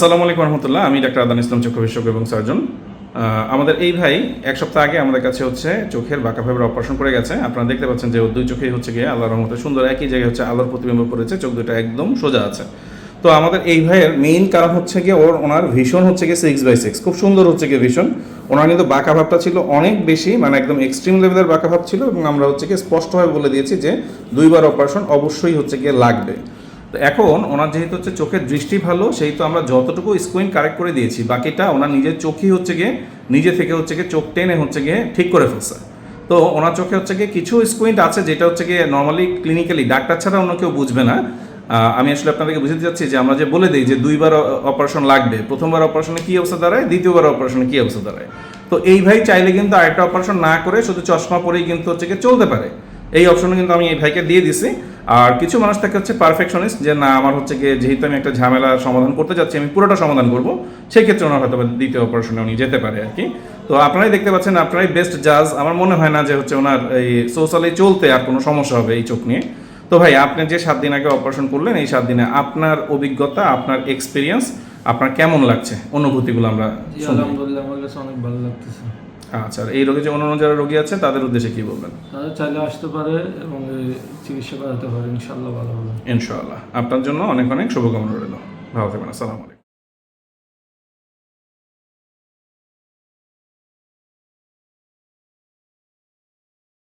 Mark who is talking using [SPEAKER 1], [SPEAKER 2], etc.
[SPEAKER 1] আসসালামু আলাইকুম রহমতুল্লাহ, আমি ডাক্তার আদান ইসলাম চক্ষু বিশেষজ্ঞ এবং সার্জন। আমাদের এই ভাই এক সপ্তাহ আগে আমাদের কাছে হচ্ছে চোখের বাঁকা ফাইবার অপারেশন করে গেছে। আপনারা দেখতে পাচ্ছেন যে দুই চোখেই হচ্ছে গিয়ে আল্লাহর রহমতে সুন্দর একই জায়গায় হচ্ছে আলোর প্রতিবিম্ব পড়েছে চোখ দুটো একদম সোজা আছে। তো আমাদের এই ভাইয়ের মেইন কারণ হচ্ছে গিয়ে ওর, ওনার ভীষণ হচ্ছে গিয়ে সিক্স বাই সিক্স খুব সুন্দর হচ্ছে গিয়ে ভীষণ ওনার কিন্তু বাঁকা ভাবটা ছিল অনেক বেশি মানে একদম এক্সট্রিম লেভেলের বাঁকা ভাব ছিল এবং আমরা হচ্ছে গিয়ে স্পষ্টভাবে বলে দিয়েছি যে দুইবার অপারেশন অবশ্যই হচ্ছে গিয়ে লাগবে। তো এখন ওনার যেহেতু হচ্ছে চোখের দৃষ্টি ভালো, সেই তো আমরা যতটুকু স্ক্রিন কারেক্ট করে দিয়েছি, বাকিটা ওনার নিজের চোখই হচ্ছে গিয়ে, নিজে থেকে হচ্ছে গিয়ে চোখ টেনে হচ্ছে গিয়ে ঠিক করে ফেলছে। তো ওনার চোখে হচ্ছে গিয়ে কিছু স্কুইন্ট আছে যেটা হচ্ছে গিয়ে নর্মালি ক্লিনিক্যালি ডাক্তার ছাড়া অন্য কেউ বুঝবে না। আমি আসলে আপনাদেরকে বুঝতে চাচ্ছি যে আমরা যে বলে দিই যে দুইবার অপারেশন লাগবে, প্রথমবার অপারেশনে কী অবস্থা দাঁড়ায়, দ্বিতীয়বার অপারেশনে কী অবস্থা দাঁড়ায়। তো এই ভাই চাইলে কিন্তু আরেকটা অপারেশন না করে শুধু চশমা পরেই কিন্তু হচ্ছে গিয়ে চলতে পারে। এই অপশনও কিন্তু আমি এই ভাইকে দিয়ে দিছি। আর কিছু মানুষ থাকে হচ্ছে পারফেকশনিস্ট যে না আমার হচ্ছে গিয়ে যেহেতু আমি একটা ঝামেলা সমাধান করতে যাচ্ছি আমি পুরোটা সমাধান করব সেই ক্ষেত্রে ওনার হয়তো দ্বিতীয় অপারেশনে উনি যেতে পারে আর কি। তো আপনারাই দেখতে পাচ্ছেন আপনারাই বেস্ট জাজ আমার মনে হয় না যে হচ্ছে ওনার এই সোশ্যালি চলতে আর কোনো সমস্যা হবে এই চোখ নিয়ে। তো ভাই আপনি যে সাত দিন আগে অপারেশন করলেন এই সাত দিনে আপনার অভিজ্ঞতা আপনার এক্সপিরিয়েন্স আপনার কেমন লাগছে? অনুভূতিগুলো আমরা
[SPEAKER 2] আলহামদুলিল্লাহ আমার কাছে অনেক ভালো লাগতেছে।
[SPEAKER 1] আচ্ছা এই রোগে যে অন্য যারা রোগী আছে তাদের উদ্দেশ্যে কি বলবেন?
[SPEAKER 2] তারা চাইলে আসতে পারে এবং চিকিৎসা করাতে পারে ইনশাল্লাহ ভালো হবে।
[SPEAKER 1] ইনশাল্লাহ আপনার জন্য অনেক অনেক শুভকামনা রইল। ভালো থাকবেন আসসালামু আলাইকুম।